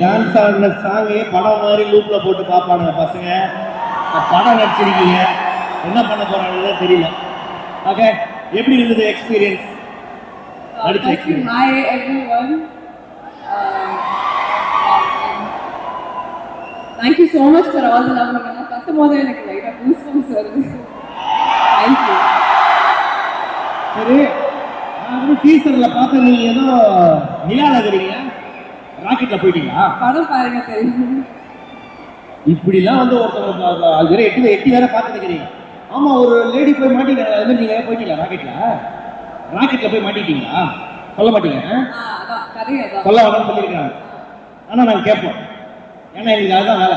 Dance ஆடின சாங்கே படம் மாதிரி லூப்ல போட்டு பார்ப்பானுங்க பசங்க படம் நடிச்சிருக்கீங்க என்ன பண்ண போறாங்கன்னு தெரியல ஓகே எப்படி இருந்தது எக்ஸ்பீரியன்ஸ் நடிச்ச Firstly, experience everyone. Um, thank you so much for all the love. நீங்க கத்தும் போது எனக்கு லைட்டாக goosebumps வருது Thank you. சரி நான் வந்து டீசர்ல பார்த்து நீங்க ஏதோ நிலால இருக்கிறீங்க ராக்கெட்ல போயிட்டீங்களா? படம் பாருங்க தெரியும் இப்படிலாம் வந்து ஒருத்தவங்க அது வேற எட்டி எட்டி வேற பார்த்துட்டு இருக்கிறீங்க. ஆமா ஒரு லேடி போய் மாட்டீங்க அது மாதிரி நீங்க போயிட்டீங்களா ராக்கெட்ல? ராக்கெட்ல போய் மாட்டிட்டீங்களா சொல்ல மாட்டீங்க சொல்ல வேணாம்னு சொல்லியிருக்காங்க ஆனா நாங்க கேட்போம். ஏன்னா எங்களுக்கு அதுதான் வேலை.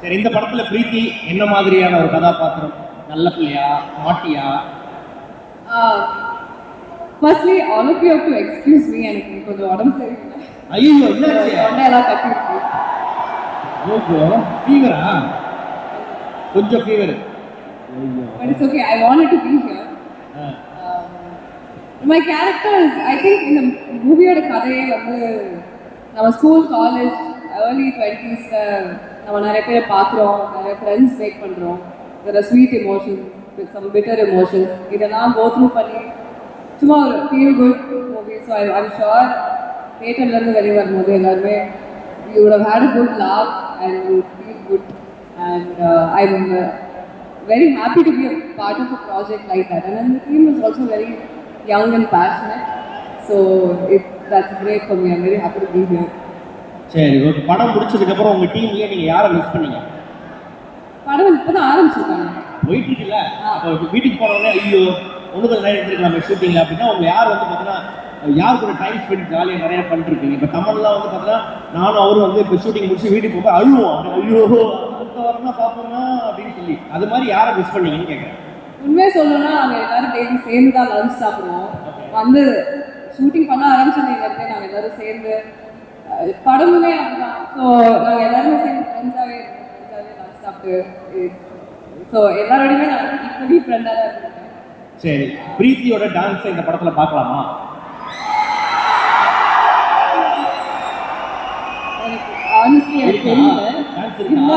சரி இந்த படத்துல பிரீத்தி என்ன மாதிரியான ஒரு கதாபாத்திரம்? நல்ல பிள்ளையா மாட்டியா firstly all of you to excuse me எனக்கு கொஞ்சம் உடம்பு சரியில்லை. ஐயோ என்னாச்சு தொண்டையெல்லாம் கட்டி ஓகே ஃபீவரா கொஞ்சம் fever it's okay I want to be here ah. My characters I think இந்த மூவியோட கதையே வந்து நம்ம ஸ்கூல் காலேஜ் ஏர்லி டுவெண்ட்டீஸில் நம்ம நிறைய பேரை பார்க்குறோம் நிறைய ஃப்ரெண்ட்ஸ் மேக் பண்ணுறோம் வேறு sweet emotions with some bitter emotions இதெல்லாம் கோ த்ரூ பண்ணி சும்மா ஒரு feel good movie so I I'm sure தேட்டர்லேருந்து வெளியே வரும்போது எல்லாருமே you laugh and you would feel good and uh, I'm uh, very happy to be a part of a project like that. And then the team is also very young and passionate. So it, that's great for me. I'm very happy to be here. சரி okay படம் முடிச்சதுக்கு அப்புறம் உங்க டீம்லயே நீங்க யாரை miss பண்ணீங்க படம் இப்போ தான் ஆரம்பிச்சிருக்காங்க போயிட்டு இருக்குல்ல வீட்டுக்கு போன உடனே ஐயோ ஒன்று கொஞ்சம் எடுத்துருக்கலாமே ஷூட்டிங்ல அப்படின்னா உங்க யார் வந்து பார்த்தீங்கன்னா யார் கூட டைம் ஸ்பெண்ட் ஜாலியாக நிறைய பண்ணிருக்கீங்க? இப்போ தமிழ்லாம் வந்து பார்த்தீங்கன்னா நானும் அவரும் வந்து இப்போ ஷூட்டிங் முடிச்சு வீட்டுக்கு போக அழுவோம். ஐயோ அடுத்த வாரம்னா பார்ப்போம்னா அப்படின்னு சொல்லி. அது மாதிரி யாரை மிஸ் பண்ணீங்கன்னு கேட்குறேன் உண்மையாக சொல்லணும்னா நாங்கள் எல்லாரும் டெய்லி சேர்ந்து தான் லஞ்ச் சாப்பிடுவோம். வந்து ஷூட்டிங் பண்ண ஆரம்பிச்சதுலேருந்தே நாங்கள் எல்லாரும் சேர்ந்து படமுமே அப்படிதான். ஸோ நாங்கள் எல்லாருமே சேர்ந்து ஃப்ரெண்ட்ஸாகவே ஃப்ரெண்ட்ஸாகவே லஞ்ச் சாப்பிட்டு ஸோ எல்லாரோடையுமே நாங்கள் ஈக்குவலி ஃப்ரெண்டாக தான் இருக்கோம் சரி பிரீத்தியோட டான்ஸை இந்த படத்துல பார்க்கலாமா? இருந்தா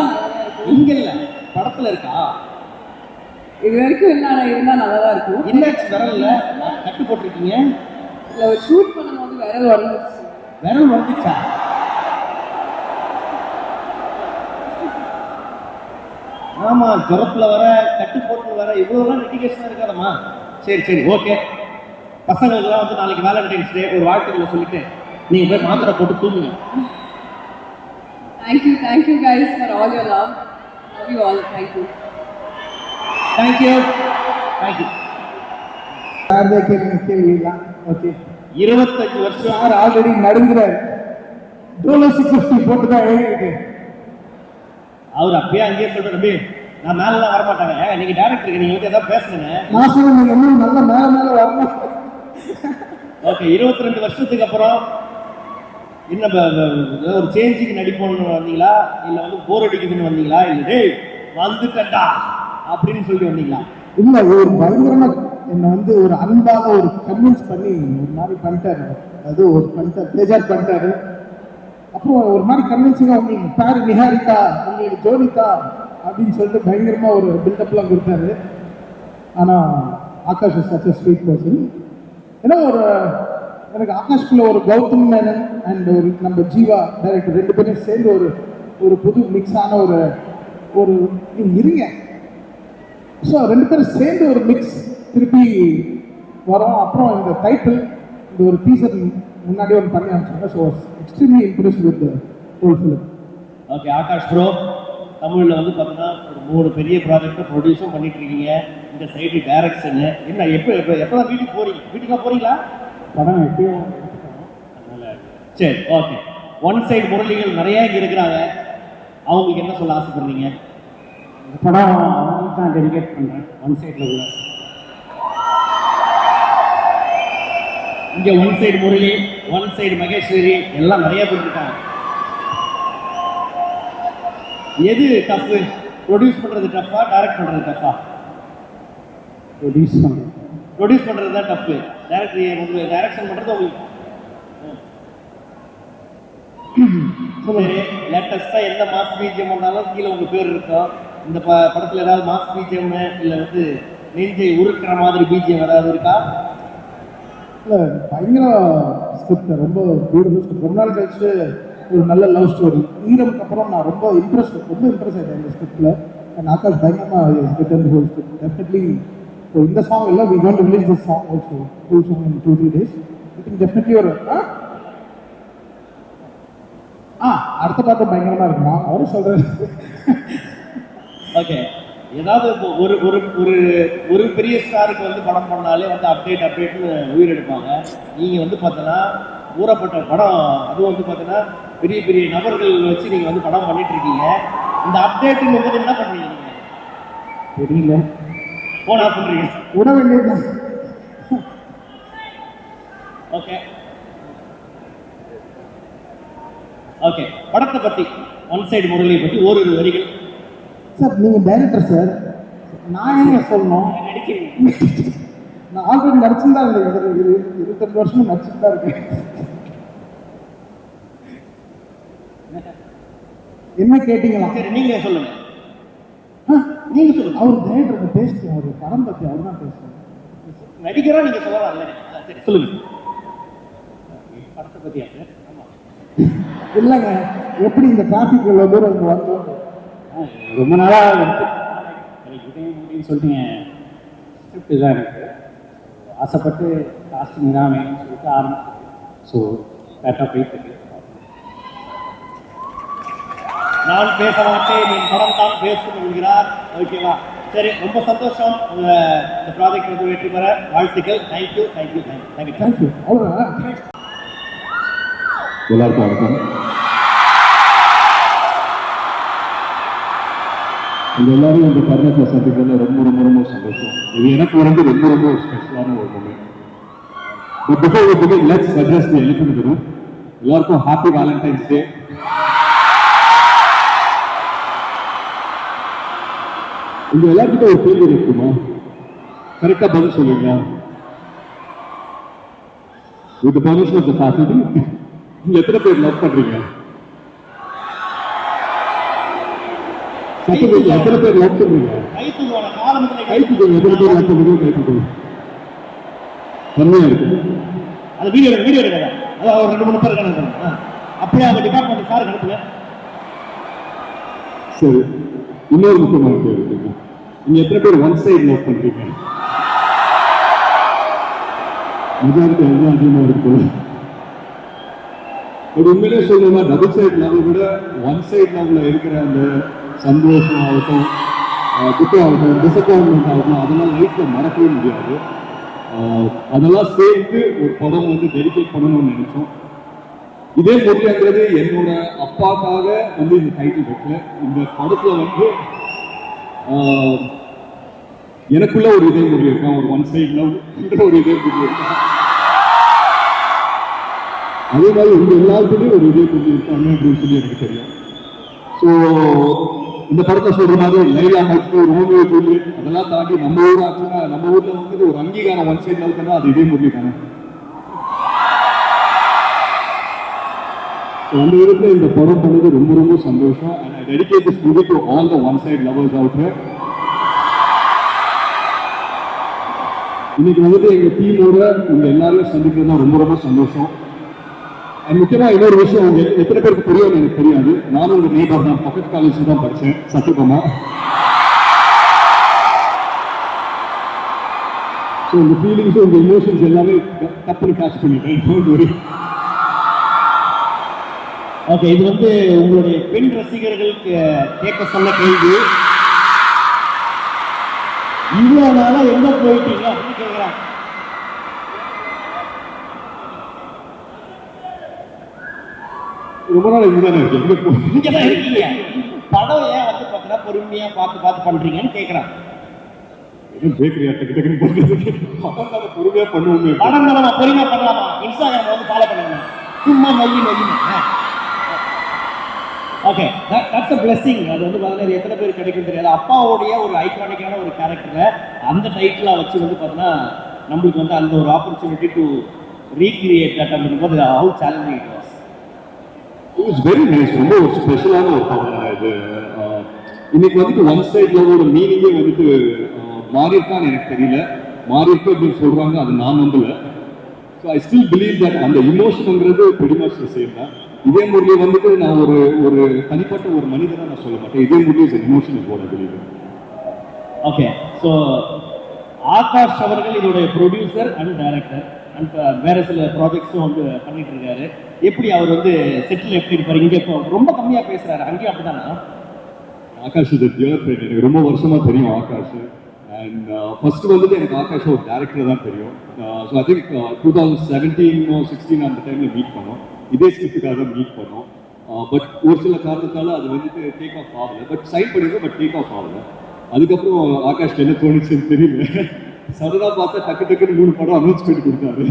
இங்க இல்ல படத்துல இருக்கா? இது வரைக்கும் இல்லை ஆனால் இருந்தால் நல்லா தான் இருக்கும். என்னாச்சு விரல்ல? கட்டு போட்டிருக்கீங்க? இல்லை ஷூட் பண்ணும்போது விரல் உடஞ்சிருச்சு. விரல் வந்துச்சா ஆமா ஜுரத்துல வர கட்டு போட்டு வர இவ்வளவுலாம் லிட்டிகேஷன் இருக்காதம்மா சரி சரி ஓகே பசங்களுக்குலாம் வந்து நாளைக்கு வேலண்டைன்ஸ் டே ஒரு வாழ்த்துக்களை சொல்லிட்டு நீங்க போய் மாத்திரை போட்டு தூங்குங்க. Thank you thank you guys for all your love love you all thank you thank you thank you யாருதே கேளுங்க கேள்விலாம் ஓகே இருபத்தஞ்சு வருஷம் சார் ஆல்ரெடி நடுங்குறாரு டோலோ சிக்ஸ் ஃபிஃப்டி போட்டு தான் எழுதிருக்கு அவர் அப்பயே அங்கேயே தம்பி நான் மேலலாம் வரமாட்டாங்க. ஏங்க, நீங்க டேரக்டருக்கு நீங்க வந்து ஏதாவது பேசுங்க. நான் சொன்னேன் நீங்க இன்னும் நல்ல மேல மேல வரணும் ஓகே இருபத்தி ரெண்டு வருஷத்துக்கு அப்புறம் ஏதோ ஒரு சேஞ்சுக்கு நடிப்போம்னு வந்தீங்களா? இல்ல வந்து போர் அடிக்குதுன்னு வந்தீங்களா? இல்ல டேய் வந்துட்டேன்டா அப்படின்னு சொல்லிட்டு வந்தீங்களா? இல்ல ஒரு பயங்கரமா என்னை வந்து ஒரு அன்பாக ஒரு கன்வின்ஸ் பண்ணி ஒரு மாதிரி பண்ணிட்டாரு. அது ஒரு பண்ணிட்டாரு தேஜாத் பண்ணிட்டாரு. அப்புறம் ஒரு மாதிரி கன்வின்சிங்கா உங்களுக்கு பேரு நிஹாரிகா உங்களுக்கு ஜோனிகா அப்படின்னு சொல்லிட்டு பயங்கரமாக ஒரு பில்டப்லாம் கொடுத்தாரு. ஆனால் Akash is such sweet person ஏன்னா ஒரு எனக்கு ஆகாஷ்குள்ள ஒரு கௌதம் மேனன் அண்ட் ஒரு நம்ம ஜீவா டைரக்டர் ரெண்டு பேரும் சேர்ந்து ஒரு ஒரு புது மிக்ஸான ஒரு ஒரு இருங்க. ஸோ ரெண்டு பேரும் சேர்ந்து ஒரு மிக்ஸ் திருப்பி வரோம். அப்புறம் இந்த டைட்டில் இந்த ஒரு டீசர் முன்னாடி ஒன்று பண்ணி அனுப்பிச்சாங்க so extremely impress with whole film okay Akash bro தமிழ்ல வந்து பார்த்தீங்கன்னா ஒரு மூணு பெரிய ப்ராஜெக்ட் ப்ரொடியூஸும் பண்ணிட்டு இருக்கீங்க. இந்த சைடு டைரக்ஷனு என்ன எப்போ எப்போ எப்போ தான் வீட்டுக்கு போறீங்க? வீட்டுக்கு போறீங்களா? படம் அதனால சரி ஓகே ஒன் சைடு முரளிகள் நிறைய இங்க இருக்கிறாங்க. அவங்களுக்கு என்ன சொல்ல ஆசைப்படுறீங்க? இந்த படம் அவங்களுக்கு தான் டெடிகேட் பண்ணுறேன் ஒன் சைடில் உள்ள. இங்க one side Murali one side Maheswari எல்லாம் நிறைய பேர் இருக்காங்க. எது டஃப் ப்ரொடியூஸ் பண்றது டஃபா டைரக்ட் பண்றது டஃபா ப்ரொடியூஸ் பண்ணுறேன் ப்ரொடியூஸ் பண்றது தான் டஃப் டைரக்டர் உங்களுக்கு டைரக்ஷன் பண்றது உங்களுக்கு. சரி லேட்டஸ்டா எந்த மாஸ் பிஜிஎம் வந்தாலும் கீழே உங்க பேர் இருக்கும். இந்த ப படத்துல ஏதாவது மாஸ் பிஜிஎம் இல்ல வந்து நெஞ்சை உருக்குற மாதிரி பிஜிஎம் ஏதாவது இருக்கா? இல்லை பயங்கர ஸ்கிரிப்ட் ரொம்ப பியூட்டிஃபுல் ஸ்கிரிப்ட் ரொம்ப நாள் கழிச்சு ஒரு நல்ல லவ் ஸ்டோரி ஈரமுக்கு அப்புறம் நான் ரொம்ப இம்ப்ரெஸ் ரொம்ப இம்ப்ரெஸ் ஆகிட்டேன் இந்த ஸ்கிரிப்டில் அண்ட் ஆகாஷ் பயங்கரமாக ஹோல் ஸ்கிரிப்ட் டெஃபினெட்லி இப்போ இந்த சாங் இல்லை we want release this song also full song in two three days it in definitely ஒரு ஆ? அடுத்த பாட்டு பயங்கரமாக இருக்குமா? அவரும் சொல்கிறேன் ஓகே ஏதாவது இப்போ ஒரு ஒரு ஒரு ஒரு பெரிய ஸ்டாருக்கு வந்து படம் பண்ணாலே வந்து அப்டேட் அப்டேட்னு உயிர் எடுப்பாங்க. நீங்கள் வந்து பார்த்தீங்கன்னா ஊறப்பட்ட படம் அதுவும் வந்து பார்த்தீங்கன்னா பெரிய பெரிய நபர்கள் வச்சு நீங்க வந்து படம் பண்ணிட்டு இருக்கீங்க இந்த அப்டேட்டுங்கும் போது என்ன பண்றீங்க நீங்க? தெரியல. போன் பண்றீங்க. விட வேண்டியதுதான் ஓகே ஓகே படத்தை பத்தி ஒன் சைடு முரளியை பத்தி ஓரிரு வரிகள். சார் நீங்கள் டைரக்டர் சார் நான் ஏங்க சொல்லணும்? நடிக்கிறீங்க. நான் ஆல்ரெடி நடிச்சுன்னு தான் இருக்கேன் இரு- இரு- இருபத்தெட்டு வருஷமும் நடிச்சுட்டு தான் இருக்கேன். என்ன கேட்டீங்களா? சரி நீங்க சொல்லுங்க. நீங்க சொல்லுங்க. அவர் டைரக்டர் பேசுங்க அவர் படம் பற்றி அவர் தான் பேசுவார். நடிக்கிறா நீங்க சொல்லலாம் இல்ல? சரி. சொல்லுங்க. படத்தை பத்தி இல்லைங்க. எப்படி இந்த டிராஃபிக் இவ்வளோ தூரம் இங்கே வந்தோம்? ரொம்ப நாளாக இதே முடியும்னு சொல்லிட்டு ஸ்கிரிப்ட் தான் எனக்கு. ஆசைப்பட்டு காஸ்டிங் தான் வேணும்னு சொல்லிட்டு ஆரம்பிச்சு ஸோ கரெக்டாக போயிட்டு இருக்கு நான் பேச மாட்டேன் என் படம் தான் பேசும் என்கிறார். ஓகேவா? சரி ரொம்ப சந்தோஷம். இந்த ப்ராஜெக்ட் வந்து வெற்றி பெற. வாழ்த்துக்கள். Thank you thank you thank you thank you thank you அவ்வளோ எல்லாருக்கும் வணக்கம். உங்க எல்லாரும் இந்த தருணத்தை சந்திக்கிறதுல ரொம்ப ரொம்ப ரொம்ப சந்தோஷம். இது எனக்கு வந்து ரொம்ப ரொம்ப ஒரு ஸ்பெஷலான ஒரு moment let's address the elephant in the room எல்லாருக்கும் ஹாப்பி வேலண்டைன்ஸ் டே உங்க எல்லாருக்கிட்ட ஒரு கேள்வி இருக்குமா? கரெக்டா பதில் சொல்லுங்க. With permission of the faculty நீங்க எத்தனை பேர் லவ் பண்றீங்க? சத்தம் எத்தனை பேர் லவ் பண்றீங்க? கை தூக்குவான ஆரம்பத்தில் கை தூக்குங்க எத்தனை பேர் லவ் பண்றீங்க கை தூக்குங்க செம்மையா இருக்கு. அது வீடியோ வீடியோ எடுக்க அது ஒரு ரெண்டு மூணு பேர் கணக்கு அப்படியே அவங்க டிபார்ட்மெண்ட் சார் அனுப்புங்க சரி. இன்னொரு முக்கியமான கேள்வி இருக்கு. நீங்க எத்தனை பேர் ஒன் சைடு லவ் பண்றீங்க? மெஜாரிட்டி எல்லாம் அதிகமாக இருக்கும் ஒரு உண்மையிலே சொல்லணும்னா டபுள் சைடு லவ் விட ஒன் சைடு லவ்ல இருக்கிற அந்த சந்தோஷம் ஆகட்டும் குற்றம் ஆகட்டும் டிசப்பாயின்மெண்ட் ஆகட்டும் அதெல்லாம் லைஃப்ல மறக்கவே முடியாது. அதெல்லாம் சேர்த்து ஒரு படம் வந்து டெடிகேட் பண்ணணும்னு நினைச்சோம். இதே முறைங்கிறது என்னோட அப்பாக்காக வந்து இந்த டைட்டில் வைக்கல. இந்த படத்துல வந்து எனக்குள்ள ஒரு இதே முறை இருக்கான் ஒரு ஒன் சைட் லவ் ஒரு இதே முறை இருக்கான் அதே மாதிரி உங்க எல்லாருக்குமே ஒரு இதே முறை இருக்காங்க அப்படின்னு சொல்லி எனக்கு தெரியும். ஸோ இந்த படத்தை சொல்ற மாதிரி லைலா மஜ்னு ரோமியோ ஜூலியட் அதெல்லாம் தாண்டி நம்ம ஊர் ஆச்சுன்னா நம்ம ஊர்ல வந்து ஒரு அங்கீகாரம் ஒன் சைட் லவ் அது இதே முறை தானே? So, அந்த இந்த படம் பண்ணது ரொம்ப ரொம்ப சந்தோஷம். And I dedicate this movie to all the one side lovers out இன்னைக்கு வந்துட்டு எங்க டீமோட உங்க எல்லாரையும் சந்திக்கிறது தான் ரொம்ப ரொம்ப சந்தோஷம். அண்ட் முக்கியமா இன்னொரு விஷயம் அவங்க எத்தனை பேருக்கு புரியும்னு எனக்கு தெரியாது. நானும் ஒரு நேபர் தான். பக்கத்து காலேஜ் தான் படித்தேன் சத்தியமா ஸோ இந்த ஃபீலிங்ஸ் இந்த எமோஷன்ஸ் எல்லாமே தப்புன்னு கேட்ச் பண்ணிட்டேன். டோன்ட் வரி ஓகே இது வந்து உங்களுடைய பெண் ரசிகர்களுக்கு கேட்க சொன்ன கேள்வி. இவ்வளவு நாளா எங்க போயிட்டீங்க? அப்படின்னு கேட்கிறாங்க ரொம்ப நாள் இங்கே இங்க தான் இருக்கீங்க. படம் ஏன் வந்து பார்த்தீங்கன்னா பொறுமையா பார்த்து பார்த்து பண்றீங்கன்னு கேட்கறாங்க பேக்கரி டக்கு டக்குன்னு பண்ணுறதுக்கு படம் தானே பொறுமையாக பண்ணுவோமே. படம் தான் பண்ணலாமா? இன்ஸ்டாகிராம் வந்து ஃபாலோ பண்ணுங்க. சும்மா நொய்யி நொய்யி ஓகே தட்ஸ் அ பிளெஸிங் அது வந்து பார்த்தீங்கன்னா எத்தனை பேர் கிடைக்கும் தெரியாது. அப்பாவுடைய ஒரு ஐகானிக்கான ஒரு கேரக்டரை அந்த டைட்டிலாக வச்சு வந்து பார்த்தீங்கன்னா நம்மளுக்கு வந்து அந்த ஒரு ஆப்பர்ச்சுனிட்டி டு ரீக்ரியேட் தட் அப்படிங்கும்போது how challenging it was it's very nice ரொம்ப ஒரு ஸ்பெஷலான ஒரு படம் இது. இன்னைக்கு வந்துட்டு ஒன் சைட் லவோட மீனிங்கே வந்துட்டு மாறியிருக்கான்னு எனக்கு தெரியல. மாறியிருக்கு அப்படின்னு சொல்கிறாங்க அது நான் நம்பலை. So I still believe that அந்த இமோஷனுங்கிறது பெரிய much சேம் தான். இதே முரளி வந்துட்டு நான் ஒரு ஒரு தனிப்பட்ட ஒரு மனிதனா நான் சொல்ல மாட்டேன். இதே Murali is emotion is believe okay so Akash அவர்கள் இதோடைய ப்ரொடியூசர் அண்ட் டைரக்டர் அண்ட் வேற சில ப்ராஜெக்ட்ஸும் வந்து பண்ணிட்டு இருக்காரு. எப்படி அவர் வந்து செட்டில் எப்படி இருப்பாரு? இங்கே இப்போ ரொம்ப கம்மியாக பேசுறாரு. அங்கேயும் அப்படிதானா? ஆகாஷ் டியர் ஃப்ரெண்ட் எனக்கு ரொம்ப வருஷமா தெரியும் ஆகாஷ். அண்ட் ஃபர்ஸ்ட் வந்துட்டு எனக்கு ஆகாஷ் ஒரு டேரக்டர் தான் தெரியும். So I think two thousand seventeen sixteen அந்த டைம்ல மீட் பண்ணோம். இதே ஸ்கிரிப்டுக்காக தான் மீட் பண்ணோம் பட் ஒரு சில காரணத்தால் அது வந்துட்டு டேக் ஆஃப் ஆகல. பட் சைன் பண்ணியிருக்கோம் பட் டேக் ஆஃப் ஆகல. அதுக்கப்புறம் ஆகாஷ் என்ன தோணுச்சுன்னு தெரியல. சடனாக பார்த்தா டக்கு டக்குன்னு மூணு படம் அனௌன்ஸ்மெண்ட் கொடுத்தாரு.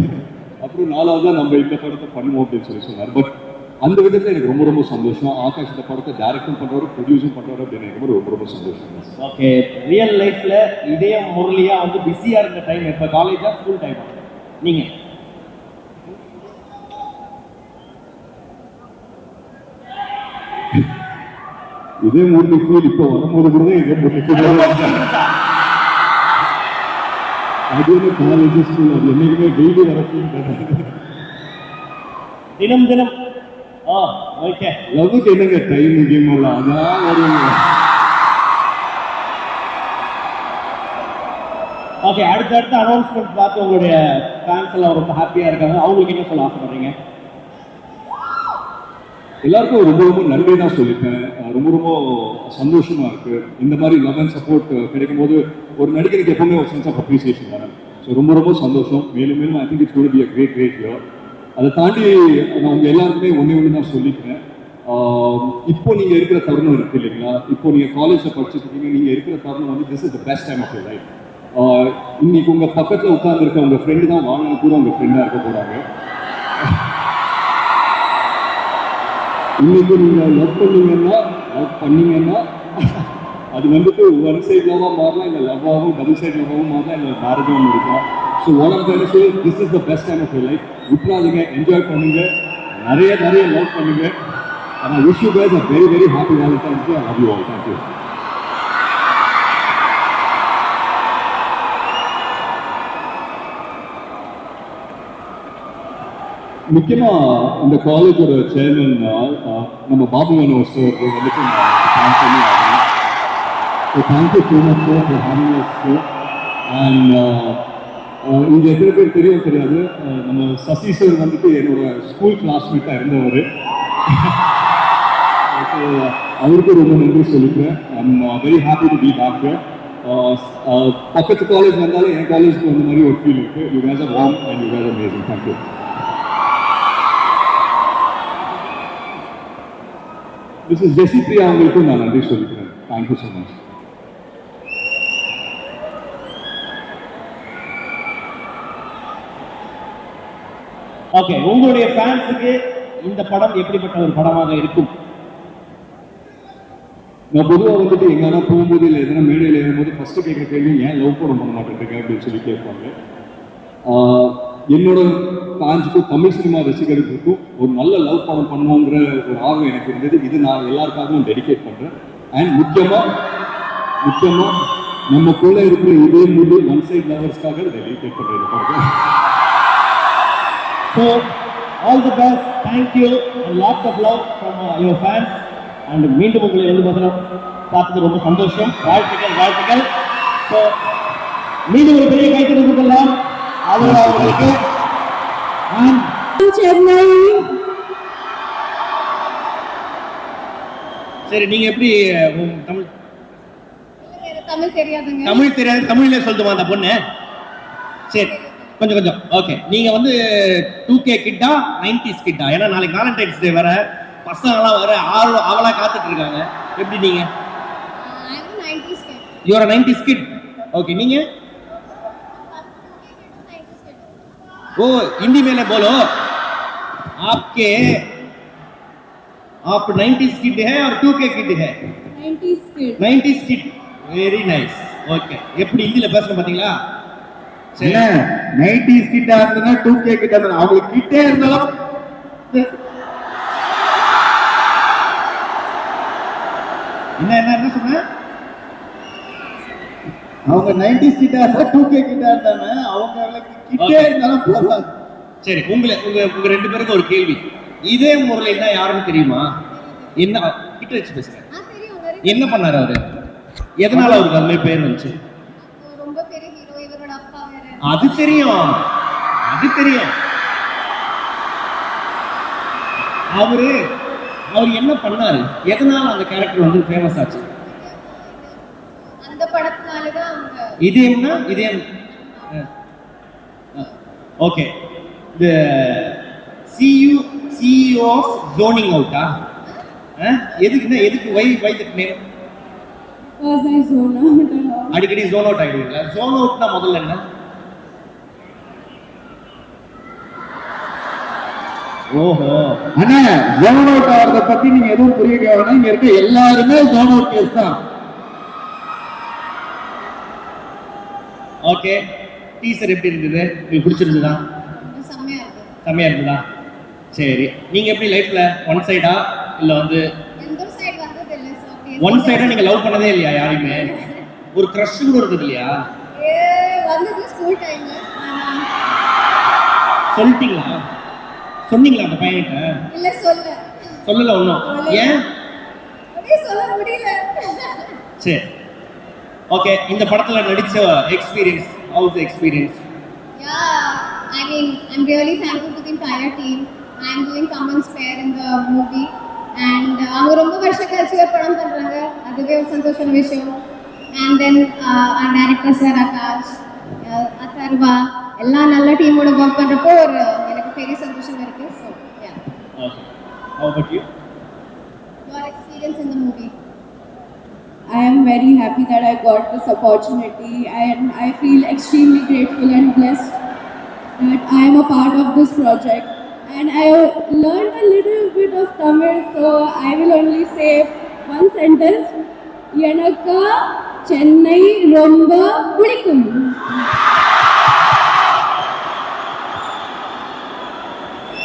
அப்புறம் நாலாவது தான் நம்ம இந்த படத்தை பண்ணுவோம் அப்படின்னு சொல்லி சொன்னார். பட் அந்த விதத்தில் எனக்கு ரொம்ப ரொம்ப சந்தோஷம். ஆகாஷ் இந்த படத்தை டேரக்டும் பண்றவர் ப்ரொடியூஸும் பண்றவர் அப்படின்னு எனக்கு ரொம்ப ரொம்ப சந்தோஷம். ஓகே ரியல் லைஃப்ல இதே முரளியா வந்து பிஸியா இருந்த டைம் இப்போ காலேஜா ஸ்கூல் டைம் நீங்க? இதே மூர்த்தி ஃபீல் இப்போ வரும்போது கூட இதே மூர்த்தி ஃபீல் அது வந்து காலேஜ் ஸ்கூல் அது என்னைக்குமே டெய்லி வர ஃபீல் தினம் தினம். ஆ ஓகே. லவ்வுக்கு என்னங்க டைம் கேம் எல்லாம் அதான் ஓகே அடுத்த அடுத்த அனௌன்ஸ்மெண்ட் பார்த்து உங்களுடைய ஃபேன்ஸ் எல்லாம் ரொம்ப ஹாப்பியா இருக்காங்க. அவங்களுக்கு என்ன சொல்ல ஆசைப்படுறீங்க? எல்லாருக்கும் ரொம்ப ரொம்ப நன்றி தான் சொல்லிப்பேன் ரொம்ப ரொம்ப சந்தோஷமா இருக்கு. இந்த மாதிரி லவ் அண்ட் சப்போர்ட் கிடைக்கும் போது ஒரு நடிகருக்கு எப்பவுமே ஒரு சென்ஸ் ஆஃப் அப்ரிசியேஷன் வரேன் ஸோ ரொம்ப ரொம்ப சந்தோஷம். மேலும் மேலும் ஐ திங்க் இட்ஸ் கூட be a great great year அதை தாண்டி நான் உங்கள் எல்லாருக்குமே ஒன்றே ஒன்று தான் சொல்லியிருக்கேன் இப்போ நீங்கள் இருக்கிற தருணம் இருக்கு இல்லைங்களா? இப்போ நீங்கள் காலேஜில் படிச்சுருக்கீங்க நீங்கள் இருக்கிற தருணம் வந்து this is the best time of your life இன்னைக்கு உங்கள் பக்கத்தில் உட்கார்ந்து உங்கள் ஃப்ரெண்டு தான் வாங்கினது கூட உங்கள் ஃப்ரெண்டாக இருக்க போகிறாங்க இன்னைக்கு நீங்கள் லவ் பண்ணீங்கன்னா லவ் பண்ணீங்கன்னா அது வந்துட்டு ஒன் சைட் லவ்வாக மாறலாம் இல்லை லவ்வாகவும் டபுள் சைட் லவ்வாகவும் மாறலாம் இல்லை மேரேஜாகவும் இருக்கும் so one of kind say this is the best time of your life விட்டுறாதீங்க என்ஜாய் பண்ணுங்க. நிறைய நிறைய லவ் பண்ணுங்க. And I wish you guys a very very happy Valentine's Day. I love you all. முக்கியமா இந்த காலேஜோட சேர்மன் நம்ம Babu மனோர் sir வந்துட்டு நான் பண்ணி ஆகணும் so thank you so much sir for having us and இங்கே எத்தனை பேர் தெரியும் தெரியாது. நம்ம சசி சார் வந்துட்டு என்னோட ஸ்கூல் கிளாஸ்மேட்டாக இருந்தவர். அவருக்கும் அவருக்கு ரொம்ப நன்றி சொல்லிக்கிறேன். I'm very happy to be back பக்கத்து காலேஜ் வந்தாலும் என் காலேஜ்க்கு வந்த மாதிரி ஒரு ஃபீல் இருக்கு. You guys a warm and you guys amazing thank you Mrs Jessy Priya அவங்களுக்கும் நான் நன்றி சொல்லிக்கிறேன் தேங்க்யூ ஸோ மச் ஓகே உங்களுடைய ஃபேன்ஸுக்கு இந்த படம் எப்படிப்பட்ட ஒரு படமாக இருக்கும்? நான் பொதுவாக வந்துட்டு எங்கன்னா போகும்போது இல்லை எதனா மேடையில் ஏறும்போது ஃபர்ஸ்ட் கேட்குற கேள்வி ஏன் லவ் படம் பண்ண மாட்டேங்க அப்படின்னு சொல்லி கேட்பாங்க. என்னோட ஃபேன்ஸுக்கும் தமிழ் சினிமா ரசிகர்களுக்கும் ஒரு நல்ல லவ் படம் பண்ணுவோங்கிற ஒரு ஆர்வம் எனக்கு இருந்தது. இது நான் எல்லாருக்காகவும் டெடிகேட் பண்ணுறேன் அண்ட் முக்கியமாக முக்கியமாக கூட இருக்கிற இதே மூடி ஒன் சைட் லவர்ஸ்க்காக டெடிகேட் பண்ணுறது so all the best thank you and lots of love from your fans and மீண்டும் உங்களை வந்து பார்த்தீங்கன்னா பார்த்தது ரொம்ப சந்தோஷம். வாழ்த்துக்கள் வாழ்த்துக்கள். ஸோ மீண்டும் ஒரு பெரிய கைத்தறி கொடுக்கலாம். சென்னை. சரி நீங்க எப்படி தமிழ்? தமிழ் தெரியாதுங்க. தமிழ் தெரியாது தமிழ்ல சொல்லுமா அந்த பொண்ணு? சரி கொஞ்சம் கொஞ்சம். ஓகே நீங்க வந்து டூ கே கிட்டா நைன்டிஸ் கிட்டா? ஏன்னா நாளைக்கு வேலண்டைன்ஸ் டே வர பசங்களாம் வர ஆறு அவளா காத்துட்டு இருக்காங்க. எப்படி நீங்க? யூஆர் நைன்டிஸ் கிட் ஓகே நீங்க? ओ हिंदी में ले बोलो आपके आप 90s किड है और 2K किड है 90s kid very nice okay எப்படி ஹிந்தில பேசணும் பாத்தீங்களா சரி. நைன்டிஸ் கிட்ட இருந்தனா டூ கே கிட்ட இருந்தா அவங்களுக்கு கிட்டே இருந்தாலும் என்ன என்ன என்ன சொன்ன அவங்க நைன்டிஸ் கிட்ட இருந்தா டூ கே கிட்ட இருந்தாங்க அவங்களுக்கு Okay. இருந்தாலும் போதும் சரி உங்களை உங்க உங்க ரெண்டு பேருக்கு ஒரு கேள்வி. இதே முறையில் என்ன யாருன்னு தெரியுமா? என்ன கிட்ட வச்சு பேசுங்க. ஆ, தெரியும். நிறைய என்ன பண்ணாரு அவரு? எதனால அவருக்கு அந்த மாதிரி பேர் வந்துச்சு? ரொம்ப பெரிய ஹீரோ இவரோட அப்பா வேற. அது தெரியும். அது தெரியும். அவரு அவர் என்ன பண்ணாரு? எதனால அந்த கேரக்டர் வந்து ஃபேமஸ் ஆச்சு? அந்த படத்தினாலதான் அவங்க இதயம்னா இதயம் ஓகே இந்த சியூ சிஇஓ ஆஃப் ஜோனிங் அவுட்டா எதுக்குன்னா எதுக்கு வை வை தட் நேம். அடிக்கடி ஜோன் அவுட் ஆகிடுவீங்களா ஜோன் அவுட்னா முதல்ல என்ன? ஓஹோ. அண்ணா ஜோன் அவுட் ஆகிறத பத்தி நீங்க எதுவும் புரிய வேணாம் இங்க இருக்க எல்லாருமே ஜோன் அவுட் கேஸ் தான். ஓகே டீசர் எப்படி இருந்தது? உங்களுக்கு பிடிச்சிருந்ததா? செம்மையா இருந்ததா. சரி. நீங்க எப்படி லைஃப்ல ஒன் சைடா இல்ல வந்து ஒன் சைடா நீங்க லவ் பண்ணதே இல்லையா யாரையுமே? ஒரு க்ரஷ் கூட இருந்தது இல்லையா? சொல்லிட்டீங்களா? சொன்னீங்களா அந்த பையன்கிட்ட? இல்ல சொல்ல சொல்லல ஒன்றும் ஏன்? சொல்ல முடியல. சரி. ஓகே இந்த படத்துல நடிச்ச experience how's experience Yeah, I mean, I'm really thankful to the entire team. I'm doing Kaman's pair in the movie. And uh, அவங்க ரொம்ப வருஷம் கழிச்சு ஒரு படம் பண்றாங்க அதுவே ஒரு சந்தோஷமான விஷயம். And then director sir Akash uh, Atharvaa எல்லாம் நல்ல டீமோட ஒர்க் பண்றப்போ ஒரு எனக்கு பெரிய சந்தோஷம் இருக்கு. So ya okay how about you your experience in the movie I am very happy that I got this opportunity and I feel extremely grateful and blessed that I am a part of this project. And I learned a little bit of Tamil, so I will only say one sentence. எனக்கு சென்னை ரொம்ப பிடிக்கும்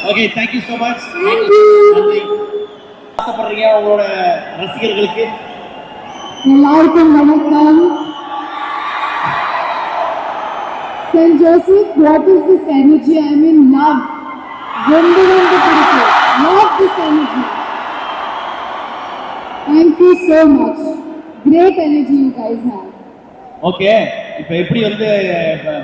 okay thank you so much Thank you. நன்றி ஆசைப்படுறீங்க உங்களோட ரசிகர்களுக்கு எல்லாருக்கும் வணக்கம். Saint Joseph what is this energy I mean love ரொம்ப ரொம்ப பிடிக்கும். Love this energy thank you so much great energy you guys have okay இப்போ எப்படி வந்து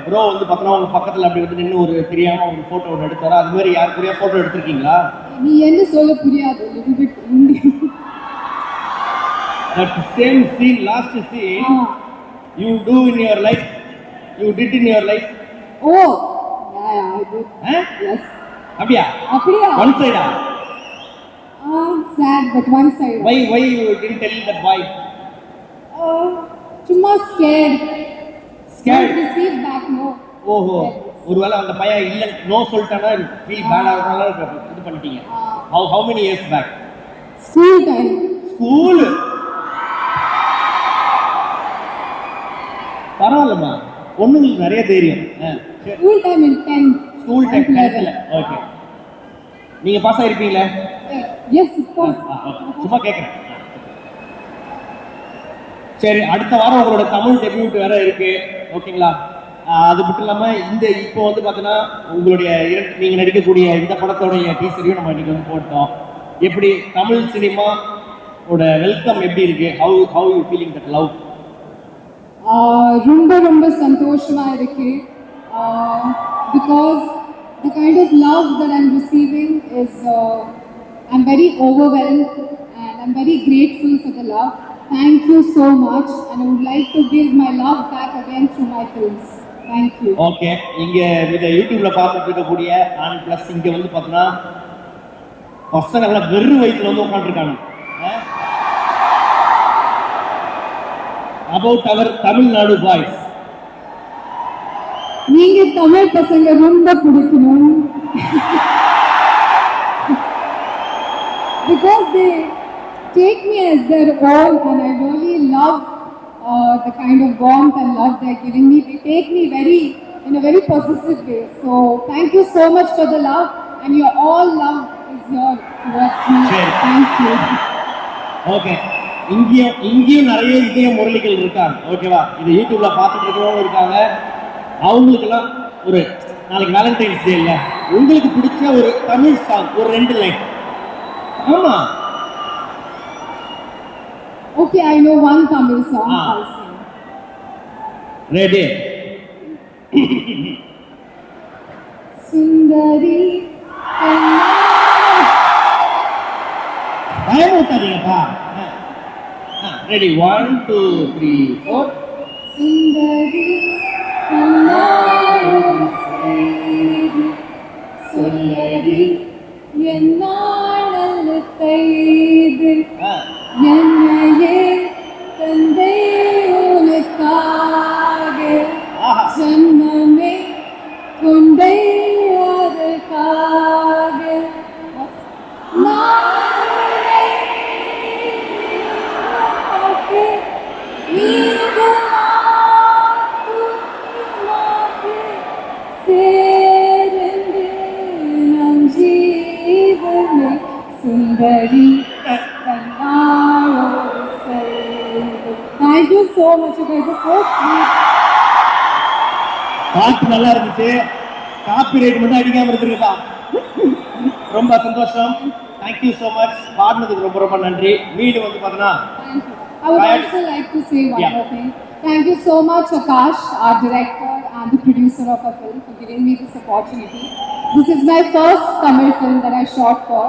ப்ரோ வந்து பார்த்தோன்னா உங்க பக்கத்துல அப்படி வந்து நின்று ஒரு தெரியாம ஒரு போட்டோ ஒன்று எடுத்தாரோ? அது மாதிரி யார் கூடயா போட்டோ எடுத்திருக்கீங்களா? நீ என்ன சொல்ல புரியாது. Little bit that same scene last scene you do in your life you did in your life oh அப்படியா? அப்படியா? ஒன் சைடா sad but one side why why you did tell that boy சும்மா scared Scared? Receive back no ஓஹோ. ஒருவேளை அந்த பையன் இல்ல no சொல்லிட்டானா ஃபீல் பேட் ஆகுறதுனால இது பண்ணிட்டீங்க. How how many years back school time school பரவாயில்லம்மா. பொண்ணுங்களுக்கு நிறைய தைரியம். School time in 10th school time டென்த்தில் ஓகே நீங்க பாஸ் ஆயிருப்பீங்களா? எஸ் ஆ, சும்மா கேட்குறேன் சரி அடுத்த வாரம் உங்களோட தமிழ் டெபியூட் வேற இருக்கு. ஓகேங்களா? அது மட்டும் இல்லாம இந்த இப்போ வந்து பார்த்தீங்கன்னா உங்களுடைய நீங்க நடிக்கக்கூடிய இந்த படத்தோடைய டீசரையும் நம்ம இன்னைக்கு வந்து போட்டோம். எப்படி தமிழ் சினிமா ஓட வெல்கம் எப்படி இருக்கு? How how you feeling that love ரொம்ப ரொம்ப சந்தோஷமா இருக்கு because the kind of love that I'm receiving is uh, I'm very overwhelmed and I'm very grateful for the love. Thank you so much and I would like to give my love back again through my films. Thank you. Okay இங்க இதை யூடியூப்ல பார்த்துட்டு இருக்கக்கூடிய on plus இங்க வந்து பார்த்தீங்கன்னா பசங்க எல்லாம் வெறு வயிற்றுல வந்து உட்காந்துருக்காங்க அபவுட் அவர் தமிழ்நாடு பாய்ஸ் நீங்க தமிழ் பசங்க ரொம்ப பிடிக்கணும் because they take me as their own and I really love uh, the kind of warmth and love they're giving me. They take me very in a very possessive way. So thank you so much for the love, and your all love is here towards me. Sure. Thank you. Okay இங்கேயும் இங்கேயும் நிறைய இதய முரளிகள் இருக்காங்க ஓகேவா இது யூடியூப்ல பார்த்துட்டு இருக்கிறவங்க இருக்காங்க அவங்களுக்கெல்லாம் ஒரு நாளைக்கு வேலண்டைன்ஸ் டே இல்ல உங்களுக்கு பிடிச்ச ஒரு தமிழ் சாங் ஒரு ரெண்டு லைன் ஆமா one Tamil song. Ah. I'll sing. Ready Kanna. பயமுத்தாதீங்கப்பா ready one two three four சுந்தரி கண்ணாடி செய்தி சொல்லடி என்னாடல் கைது என்னையே Thank you so much, you guys are so sweet. பாட்டு நல்லா இருந்துச்சு காப்பி ரைட் மட்டும் அடிக்காம இருந்திருக்குப்பா ரொம்ப சந்தோஷம் தேங்க்யூ ஸோ மச் பாடினதுக்கு ரொம்ப ரொம்ப நன்றி வீடு வந்து you. I would Right. also like to say one Yeah. more thing. Thank you so much, Akash, our director and the producer of our film, for giving me this opportunity. This is my first Tamil film that I shot for,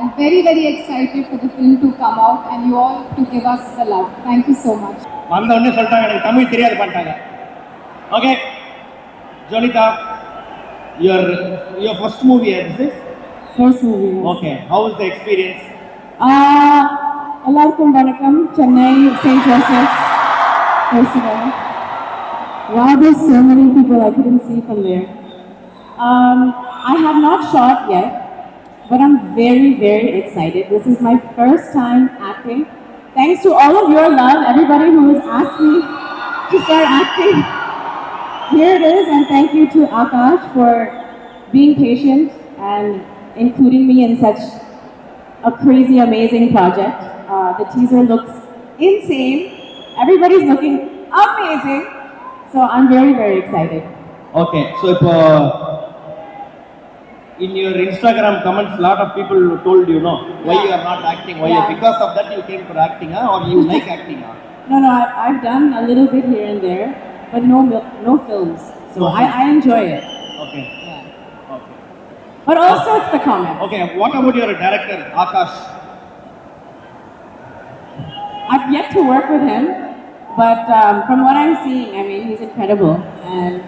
and I'm very, very excited for the film to come out and you all to give us the love. Thank you so much. வந்த உடனே சொல்லிட்டாங்க எனக்கு தமிழ் தெரியாது பண்ணிட்டாங்க okay Jonita your your first movie this First movie. Okay how is the experience Uh, எல்லாருக்கும் வணக்கம் Chennai St. Joseph's first of all. Wow, there's so many people I couldn't see from there. Um, I have not shot yet, but I'm very, very excited. This is my first time acting. Thanks to all of your love, everybody who has asked me to start acting. Here it is, and thank you to Akash for being patient and including me in such a crazy, amazing project. Uh, the teaser looks insane. Everybody's looking amazing. So I'm very, very excited. Okay so இப்போ in your Instagram comments, lot of people told you, no, why you are not acting, why you, Yeah. because of that you came for acting, huh? or you like acting, huh? No, no, I, I've done a little bit here and there, but no, mil- no films. So No I, films. I enjoy it. Okay, Yeah. okay. But also it's the comments. Okay, what about your director, Akash? I've yet to work with him, but um, from what I'm seeing, I mean, he's incredible, and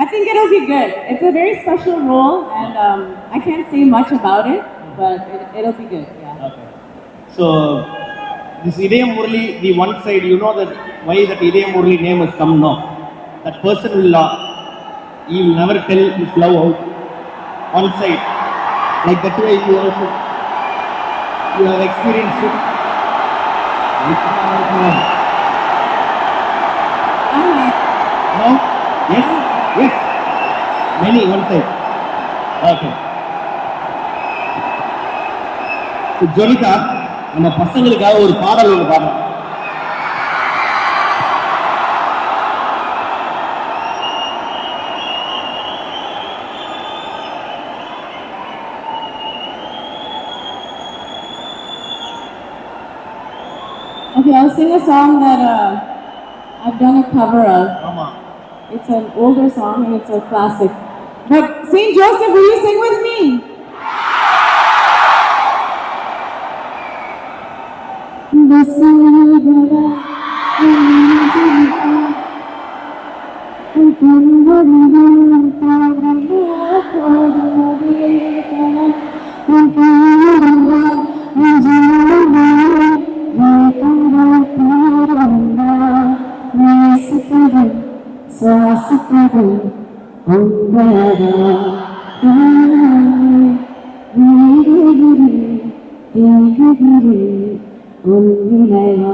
I think it'll be good. It's a very special role, and um, I can't say much about it, but it, it'll be good. Yeah. Okay. So, this Idayam Murli, the one side, you know that why that Idayam Murli name has come now. That person will, uh, he will never tell his love out. One side. Like that way you also, you have experienced it. Uh, No? Yes? Yes? Many, one side. Okay. So, ஜோனிகா நம்ம பசங்களுக்காக ஒரு பாடல் ஒன்று பாடணும் Okay, I'll sing a song that uh, I've done a cover of. an older song and it's a classic. But St. Joseph, will you sing with me? ఆశపడి ఉందరాగిరి ఎగిరి ఉందిరయా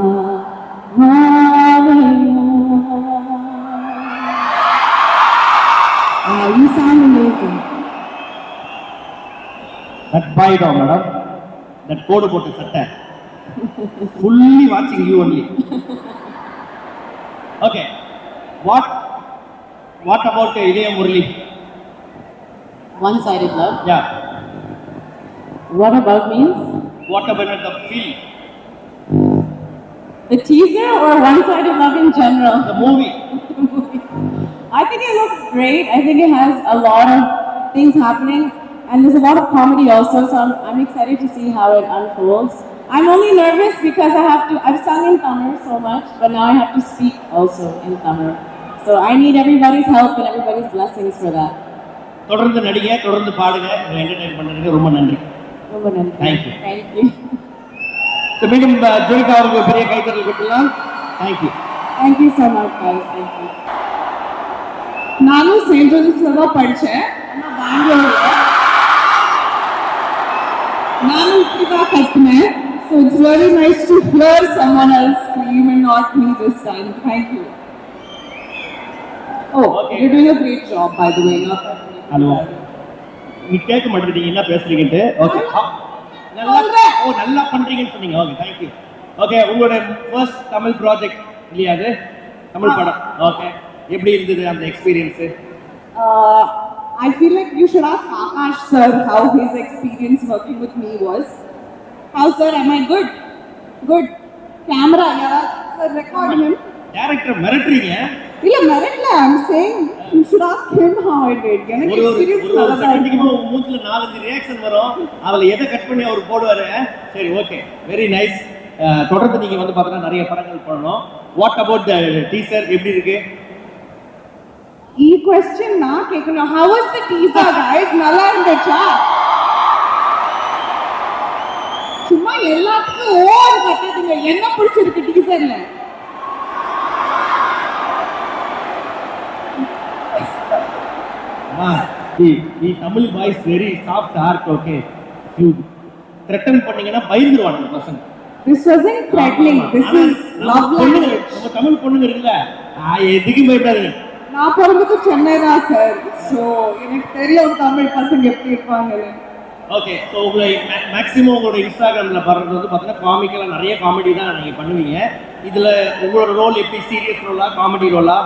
ఈ song లేదు దట్ బాయ్ డా మేడం దట్ కోడు పోట్టు సట్ట fully watching you only okay what What about uh, Idaya Murli? One-sided love. Yeah. What about means? What about the film, The teaser or one-sided love in general? the movie? I think it looks great. I think it has a lot of things happening, and there's a lot of comedy also. So I'm, I'm excited to see how it unfolds. I'm only nervous because I have to. I've sung in Tamil so much, but now I have to speak also in Tamil. So I need everybody's help and everybody's blessings for that. தொடர்ந்து நடிங்க தொடர்ந்து பாடுங்க எங்களை entertain பண்ணதுக்கு ரொம்ப நன்றி ரொம்ப நன்றி. Thank you. Thank you. So மீண்டும் ஜோனிகா அவர்களுக்கு பெரிய கைத்தறல் கொடுக்கலாம் thank you Thank you so much, guys. Thank you. நானும் செயின்ட் ஜோசப்ஸ்ல தான் படித்தேன் ஆனால் பெங்களூர்ல நானும் இப்படி தான் கற்றுனேன் so it's very nice to hear someone else scream and not me this time thank you oh Okay. You doing a great job by the way not hello நீ கேட்க மாட்டேங்கிறீங்க என்ன பேசுறீங்கன்ட்டு. ஓகே நல்லா ஓ நல்லா பண்றீங்கன்னு சொன்னீங்க. ஓகே தேங்க்யூ ஓகே உங்களோட first Tamil project இல்லையா அது? தமிழ் படம். ஓகே எப்படி இருந்தது அந்த experience you should ask Akash sir how his experience working with me was. How sir, am I good? Good. Camera, yeah, sir, record him. Director மிரட்டுறீங்க. இல்ல மெரிட்ல I am saying you should ask him how I did எனக்கு experience நல்லா தான் இருக்கு மூஞ்சில நாலஞ்சு reaction வரும். அவளை எதை கட் பண்ணி அவர் போடுவாரு? சரி ஓகே வெரி நைஸ் தொடர்ந்து நீங்க வந்து பார்த்தீங்கன்னா நிறைய படங்கள் பண்ணணும். வாட் அபவுட் த டீசர் எப்படி இருக்கு? ஈ கொஸ்டின் நான் கேட்கணும் how is the teaser guys நல்லா இருந்துச்சா? சும்மா எல்லாத்துக்கும் ஓடு கட்டுதுங்க என்ன பிடிச்சிருக்கு டீசர்ல the Tamil boys very soft heart okay you threaten பண்ணீங்கன்னா பயந்துருவாங்க பசங்க. Wasn't threatening. this ஆனா, is நம்ம love பொண்ணுங்க, language. நம்ம தமிழ் பொண்ணுங்க இருக்குல்ல ஆ, எதுக்கும் பயப்படாதுங்க. நான் பிறந்தது சென்னை தான் சார் ஸோ எனக்கு தெரியும் தமிழ் பசங்க எப்படி இருப்பாங்கன்னு. ஓகே ஸோ உங்களை மேக்ஸிமம் உங்களோட இன்ஸ்டாகிராமில் வர்றது வந்து பார்த்தீங்கன்னா காமிக்கெல்லாம் நிறைய காமெடி தான் நீங்கள் பண்ணுவீங்க. இதில் உங்களோட ரோல் எப்படி? சீரியஸ் ரோலா காமெடி ரோலா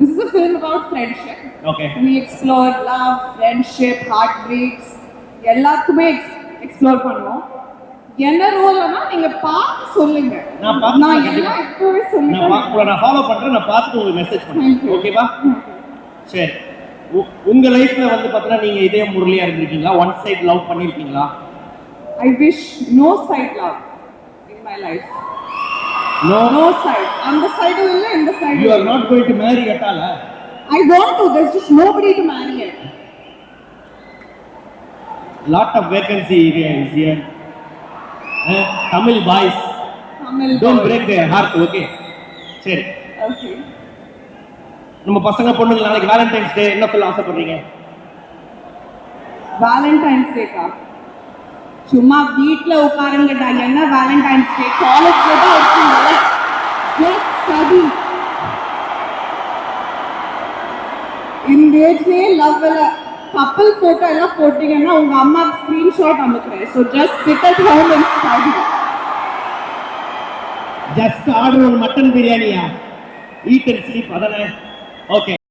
this is a film about friendship okay we explore love, friendship, heartbreaks. எல்லாத்துக்குமே எக்ஸ்ப்ளோர் பண்ணுவோம். என்ன ரோல்னா நீங்க பார்த்து சொல்லுங்க. நான் பார்த்து நான். எல்லாம் இப்பவே நான் சொல்லிட்டேன் பா- உங்களை நான் ஃபாலோ பண்ணுறேன் நான் பார்த்துட்டு உங்களுக்கு மெசேஜ் பண்ணுறேன். ஓகேவா சரி. உங்க லைஃப்ல வந்து பார்த்தீங்கன்னா நீங்க இதே முரளியா இருந்திருக்கீங்களா? ஒன் சைடு லவ் பண்ணிருக்கீங்களா? I wish no side love in my life no no side அந்த சைடும் இல்லை இந்த யூ சைடும் are not going to marry at all I want to there's just nobody to marry it lot of vacancy is here Tamil boys Tamil don't break their heart okay சரி. Okay நம்ம பசங்க பொண்ணுங்க நாளைக்கு Valentine's டே என்ன சொல்ல ஆசைப்படுறீங்க? Valentine's டேக்கா சும்மா வீட்ல உட்காருங்கடா. என்ன வேலண்டைன்ஸ் டே காலேஜ்ல தான் இருக்கீங்கல்ல ஜஸ்ட் ஸ்டடி இந்த ஏஜ்லயே லவ்ல கப்பல் போட்டோ எல்லாம் போட்டீங்கன்னா உங்க அம்மா ஸ்கிரீன்ஷாட் அனுப்புறேன். So just sit at home and study just order ஒரு மட்டன் பிரியாணியா ஈட் அண்ட் ஸ்லீப் அதானே? ஓகே